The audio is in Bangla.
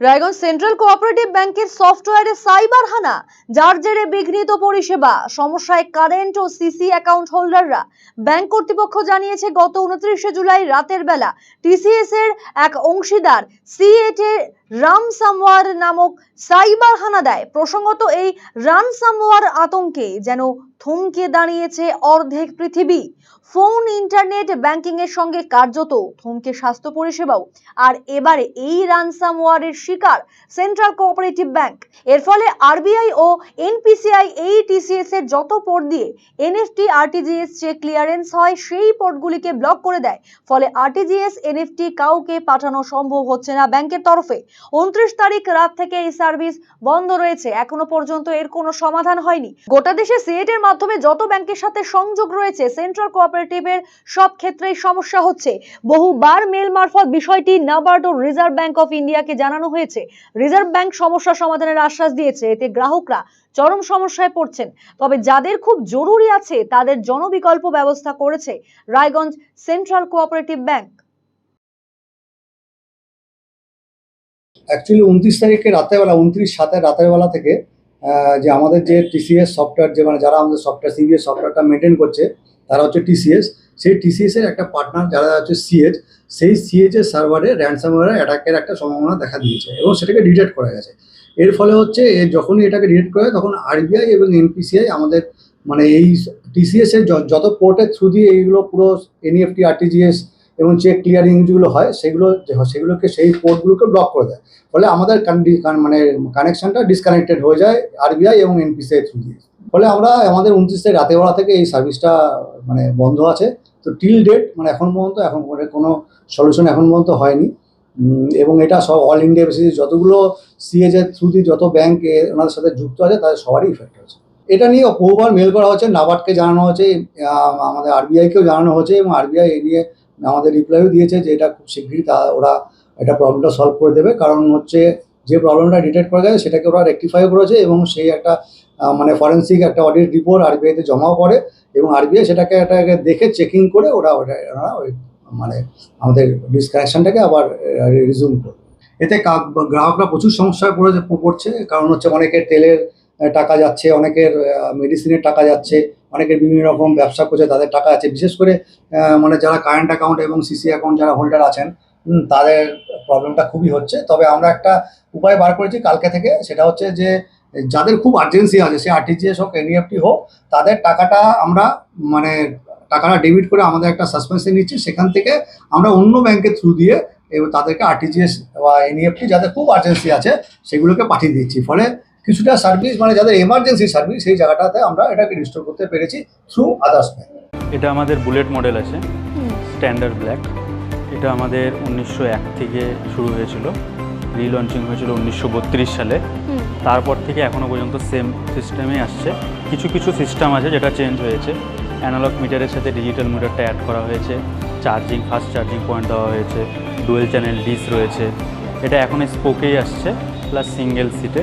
রায়গঞ্জ সেন্ট্রাল কোঅপারেটিভ ব্যাংকের সফটওয়্যারে সাইবার হানা, যার জেরে বিঘ্নিত পরিষেবা, সমস্যায় কারেন্ট ও সিসি অ্যাকাউন্ট হোল্ডাররা। ব্যাংক কর্তৃপক্ষ জানিয়েছে, গত উনত্রিশে জুলাই রাতের বেলা টিসিএস এর এক অংশীদার সিএট এর রাম সামওয়ার নামক সাইবার হানা দেয়। প্রসঙ্গত এই রান সামওয়ার আতঙ্কে যেন থমকে দাঁড়িয়েছে অর্ধেক পৃথিবী। ফোন, ইন্টারনেট ব্যাংকিং এর সঙ্গে কার্যত থমকে স্বাস্থ্য পরিষেবাও। আর এবারে এই রানসামওয়ারের শিকার সেন্ট্রাল কোঅপারেটিভ ব্যাংক। এর ফলে আরবিআই ও এনপিসিআই এই টিসিএস এর যত পোর্ট দিয়ে এনএফটি, আরটিজিএস চেক ক্লিয়ারেন্স হয়, সেই পোর্টগুলিকে ব্লক করে দেয়। ফলে আরটিজিএস, এনএফটি কাউকে পাঠানো সম্ভব হচ্ছে না ব্যাংকের তরফে। উনত্রিশ তারিখ রাত থেকে এই সার্ভিস বন্ধ রয়েছে। এখনও পর্যন্ত এর কোনো সমাধান হয়নি। গোটা দেশে সিএট এর মাধ্যমে যত ব্যাংকের সাথে সংযোগ রয়েছে, সেন্ট্রাল কোঅপারেটিভের সব ক্ষেত্রেই সমস্যা হচ্ছে। বহুবার মেল মারফত বিষয়টি নাবার্ড ও রিজার্ভ ব্যাংক অফ ইন্ডিয়াকে জানানো হয়েছে। রিজার্ভ ব্যাংক সমস্যা সমাধানের আশ্বাস দিয়েছে। এতে গ্রাহকরা চরম সমস্যায় পড়ছেন। তবে যাদের খুব জরুরি আছে, তাদের জনবিকল্প ব্যবস্থা করেছে Raiganj central cooperative bank. Actually উনত্রিশ তারিখে রাতেরবেলা, উনত্রিশ সাতের রাতের বেলা থেকে যে আমাদের যে টিসিএস সফটওয়্যার যে মানে যারা আমাদের সফটওয়্যার সিবিএস সফটওয়্যারটা মেনটেন করছে, তারা হচ্ছে টিসিএস সেই টিসিএস এর একটা পার্টনার যারা হচ্ছে সিএচ সেই সিএচ এর সার্ভারে র্যানসামওয়্যার অ্যাটাকের একটা সম্ভাবনা দেখা দিয়েছে এবং সেটাকে ডিটেক্ট করা গেছে। এর ফলে হচ্ছে যখনই এটাকে ডিটেক্ট করে তখন আরবিআই এবং এনপিসিআই আমাদের মানে এই টিসিএস এর যত পোর্টের থ্রু দিয়ে এইগুলো পুরো E এনইএফটি আরটিজিএস এবং চেক ক্লিয়ারিং যেগুলো হয়, সেগুলো সেগুলোকে সেই পোর্টগুলোকে ব্লক করে দেয়। ফলে আমাদের মানে কানেকশনটা ডিসকানেক্টেড হয়ে যায় আরবিআই এবং এনপিসিআই থ্রু দিয়ে। ফলে আমরা আমাদের উনত্রিশ তারিখ রাতেবেলা থেকে এই সার্ভিসটা মানে বন্ধ আছে। তো টিল ডেট মানে এখন পর্যন্ত, এখন কোনো সলিউশন এখন পর্যন্ত হয়নি। এবং এটা সব অল ইন্ডিয়া বেসিসে যতগুলো সিএজ এর থ্রু দিয়ে যত ব্যাংক ওনাদের সাথে যুক্ত আছে, তাদের সবারই ইফেক্ট হয়েছে। এটা নিয়ে বহুবার মেল করা হচ্ছে নাবার্ডকে জানানো হয়েছে আমাদের আরবিআইকেও জানানো হয়েছে এবং আরবিআই এ নিয়ে আমাদের রিপ্লাইও দিয়েছে যে এটা খুব শীঘ্রই তা ওরা এটা প্রবলেমটা সলভ করে দেবে। কারণ হচ্ছে যে প্রবলেমটা ডিটেক্ট করা গেছে সেটাকে ওরা রেকটিফাই করেছে এবং সেই একটা মানে ফরেন্সিক একটা অডিট রিপোর্ট আরবিআইতে জমাও করে এবং আরবিআই সেটাকে একটা দেখে চেকিং করে ওরা ওটা ওই মানে আমাদের ডিসকানেকশনটাকে আবার রিজিউম করবে। এতে গ্রাহকরা প্রচুর সমস্যায় পড়ে পড়ছে। কারণ হচ্ছে অনেকের তেলের টাকা যাচ্ছে, অনেকের মেডিসিনের টাকা যাচ্ছে। অনেকের বিভিন্ন রকম ব্যবসা করছে, তাদের টাকা আছে। বিশেষ করে মানে যারা কারেন্ট অ্যাকাউন্ট এবং সিসি অ্যাকাউন্ট যারা হোল্ডার আছেন তাদের প্রবলেমটা খুবই হচ্ছে। তবে আমরা একটা উপায় বার করেছি কালকে থেকে, সেটা হচ্ছে যে, যাদের খুব আর্জেন্সি আছে, সে আরটিজিএস হোক এনইএফটি হোক, তাদের টাকাটা আমরা মানে টাকাটা ডেবিট করে আমাদের একটা সাসপেন্সে নিচ্ছি। সেখান থেকে আমরা অন্য ব্যাংকের থ্রু দিয়ে এবং তাদেরকে আরটিজিএস বা এনইএফটি যাদের খুব আর্জেন্সি আছে, সেগুলোকে পাঠিয়ে দিচ্ছি। ফলে কিছুটা সার্ভিস মানে যাদের এমার্জেন্সি সার্ভিস সেই জায়গাটাতে আমরা এটাকে রিস্টোর করতে পেরেছি থ্রু আদার্স ব্যাংক এটা আমাদের বুলেট মডেল আছে স্ট্যান্ডার্ড ব্ল্যাক এটা আমাদের উনিশশো এক থেকে শুরু হয়েছিল রিলঞ্চিং হয়েছিল উনিশশো বত্রিশ সালে। তারপর থেকে এখনও পর্যন্ত সেম সিস্টেমে আসছে। কিছু কিছু সিস্টেম আছে যেটা চেঞ্জ হয়েছে। অ্যানালগ মিটারের সাথে ডিজিটাল মিটারটা অ্যাড করা হয়েছে। চার্জিং ফাস্ট চার্জিং পয়েন্ট দেওয়া হয়েছে। ডুয়েল চ্যানেল ডিস রয়েছে। এটা এখন স্পোকেই আসছে প্লাস সিঙ্গেল সিটে